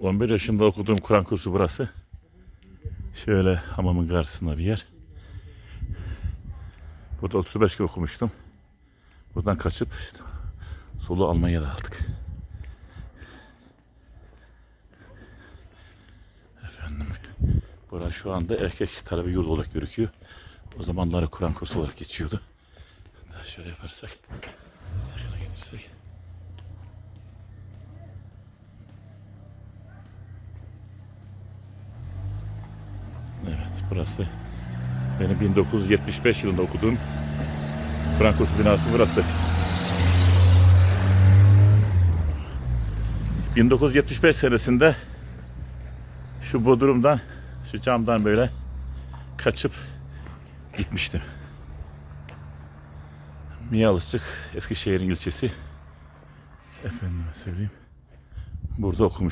11 yaşında okuduğum Kur'an kursu burası. Şöyle hamamın karşısında bir yer. Burada 35 gün okumuştum. Buradan kaçıp işte solu Almanya'da aldık. Efendim, burası şu anda erkek talebe yurdu olarak gözüküyor. O zamanları Kur'an kursu olarak geçiyordu. Daha şöyle yaparsak, yakına gelirsek. Burası benim 1975 yılında okuduğum Kur'an kursu binası burası. 1975 senesinde şu Bodrum'dan, şu camdan böyle kaçıp gitmiştim. Miyalıçık, Eskişehir'in ilçesi. Efendime söyleyeyim. Burada okumuştum.